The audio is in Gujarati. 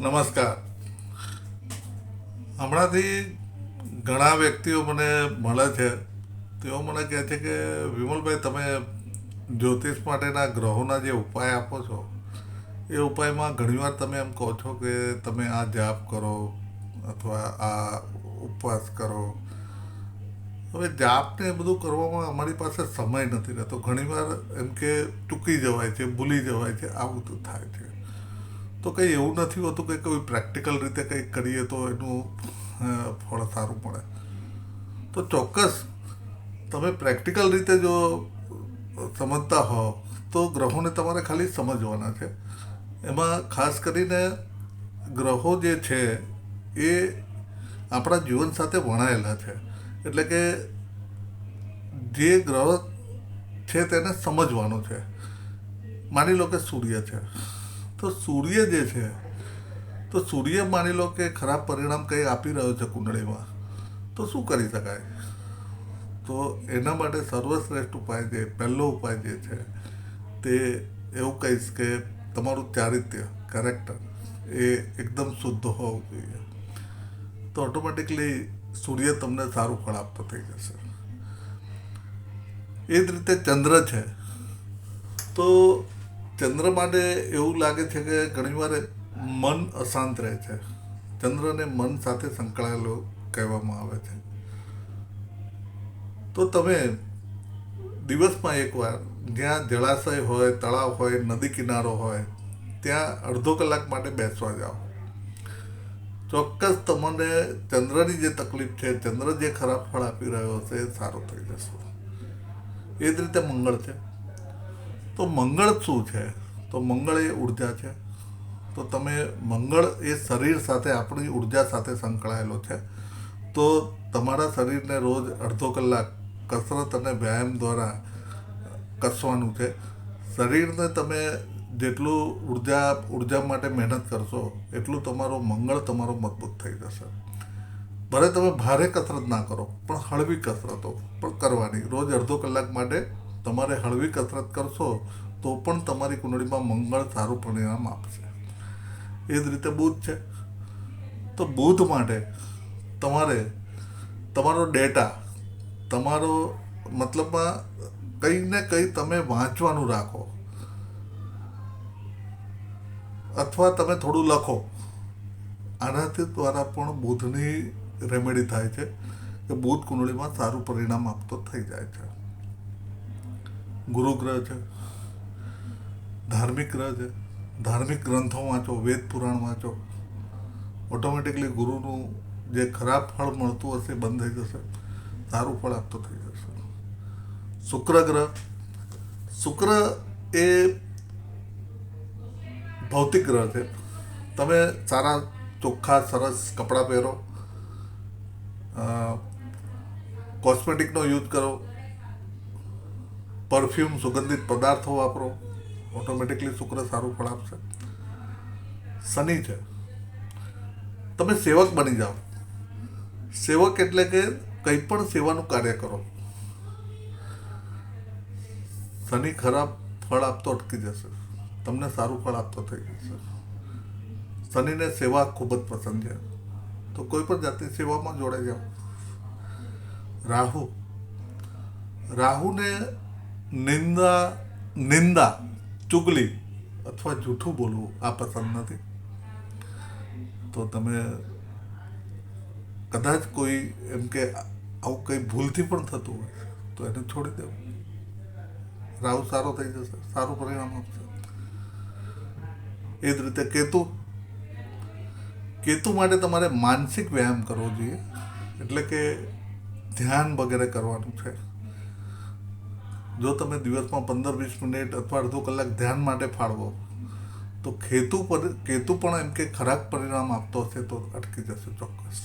નમસ્કાર. હમણાંથી ઘણા વ્યક્તિઓ મને મળે છે. તેઓ મને કહે છે કે, વિમલભાઈ, તમે જ્યોતિષ માટેના ગ્રહોના જે ઉપાય આપો છો, એ ઉપાયમાં ઘણીવાર તમે એમ કહો છો કે, તમે આ જાપ કરો અથવા આ ઉપવાસ કરો. હવે જાપને એ બધું કરવામાં અમારી પાસે સમય નથી રહેતો. ઘણીવાર એમ કે ચૂકી જવાય છે, ભૂલી જવાય છે. આવું તો થાય છે. તો કંઈ એવું નથી હોતું કે કોઈ પ્રેક્ટિકલ રીતે કંઈક કરીએ તો એનું ફળ સારું મળે તો ચોક્કસ તમે પ્રેક્ટિકલ રીતે જો સમજતા હો, તો ગ્રહોને તમારે ખાલી સમજવાના છે. એમાં ખાસ કરીને ગ્રહો જે છે, એ આપણા જીવન સાથે વણાયેલા છે. એટલે કે જે ગ્રહ છે તેને સમજવાનો છે. માની લો કે સૂર્ય છે. તો સૂર્ય જે છે, તો સૂર્ય માની લો કે ખરાબ પરિણામ કંઈ આપી રહ્યો છે કુંડળીમાં, તો શું કરી શકાય? તો એના માટે સર્વશ્રેષ્ઠ ઉપાય જે, પહેલો ઉપાય જે છે, તે એવું કહીશ કે તમારું ચારિત્ર્ય કેરેક્ટર એ એકદમ શુદ્ધ હોવું જોઈએ. તો ઓટોમેટિકલી સૂર્ય તમને સારું ફળ આપતો થઈ જશે. એ જ રીતે ચંદ્ર છે, તો ચંદ્ર માટે એવું લાગે છે કે ઘણીવાર મન અશાંત રહે છે. ચંદ્રને મન સાથે સંકળાયેલો કહેવામાં આવે છે. તો તમે દિવસમાં એકવાર જ્યાં જળાશય હોય, તળાવ હોય, નદી કિનારો હોય, ત્યાં અડધો કલાક માટે બેસવા જાઓ. ચોક્કસ તમને ચંદ્રની જે તકલીફ છે, ચંદ્ર જે ખરાબ ફળ આપી રહ્યો છે એ સારો થઈ જશે. એ જ રીતે મંગળ છે. તો મંગળ શું છે? તો મંગળ એ ઊર્જા છે. તો તમે મંગળ એ શરીર સાથે, આપણી ઊર્જા સાથે સંકળાયેલો છે. તો તમારા શરીરને રોજ અડધો કલાક કસરત અને વ્યાયામ દ્વારા કસવાનું છે. શરીરને તમે જેટલું ઊર્જા ઊર્જા માટે મહેનત કરશો, એટલું તમારું મંગળ તમારો મજબૂત થઈ જશે. ભલે તમે ભારે કસરત ના કરો, પણ હળવી કસરતો પણ કરવાની. રોજ અડધો કલાક માટે તમારે હળવી કસરત કરશો, તો પણ તમારી કુંડળીમાં મંગળ સારું પરિણામ આપશે. એ જ રીતે બુધ છે. તો બુધ માટે તમારે તમારો ડેટા, તમારો મતલબમાં કંઈ ને કંઈ તમે વાંચવાનું રાખો. અથવા તમે થોડું લખો. આનાથી દ્વારા પણ બુધની રેમેડી થાય છે કે બુધ કુંડળીમાં સારું પરિણામ આપતો થઈ જાય છે. ગુરુ ગ્રહ છે, ધાર્મિક ગ્રહ છે. ધાર્મિક ગ્રંથો વાંચો, વેદ પુરાણ વાંચો. ઓટોમેટિકલી ગુરુનું જે ખરાબ ફળ મળતું હશે બંધ થઈ જશે. સારું ફળ આપતો થઈ જશે. શુક્ર ગ્રહ. શુક્ર એ ભૌતિક ગ્રહ છે. તમે સારા, ચોખ્ખા, સરસ કપડાં પહેરો. કોસ્મેટિકનો યુઝ કરો. પરફ્યુમ સુગંધિત પદાર્થો વાપરો ઓટોમેટિકલી શુક્ર સારું ફળ આપશે. શનિ છે. તમે સેવક બની જાઓ. સેવક એટલે કે કંઈ પણ સેવાનું કાર્ય કરો. શનિ ખરાબ ફળ આપતો અટકી જશે. તમને સારું ફળ આપતો થઈ જશે. શનિને સેવા ખૂબ જ પસંદ છે. તો કોઈ પણ જાતની સેવામાં જોડાઈ જાઓ. રાહુ. રાહુને નિંદા નિંદા, ચુગલી અથવા જૂઠું બોલવું આ પસંદ નથી. તો તમે કદાચ કોઈ એમ કે આવું કંઈ ભૂલથી પણ થતું હોય, તો એને છોડી દેવું. રાહુ સારો થઈ જશે, સારું પરિણામ આપશે. એ જ રીતે કેતુ કેતુ માટે તમારે માનસિક વ્યાયામ કરવો જોઈએ, એટલે કે ધ્યાન વગેરે કરવાનું છે. જો તમે દિવસમાં પંદર વીસ મિનિટ અથવા અડધો કલાક ધ્યાન માટે ફાળવો, તો ખેતુ પર કેતુ પણ એમ કે ખરાબ પરિણામ આપતો હશે તો અટકી જશે ચોક્કસ.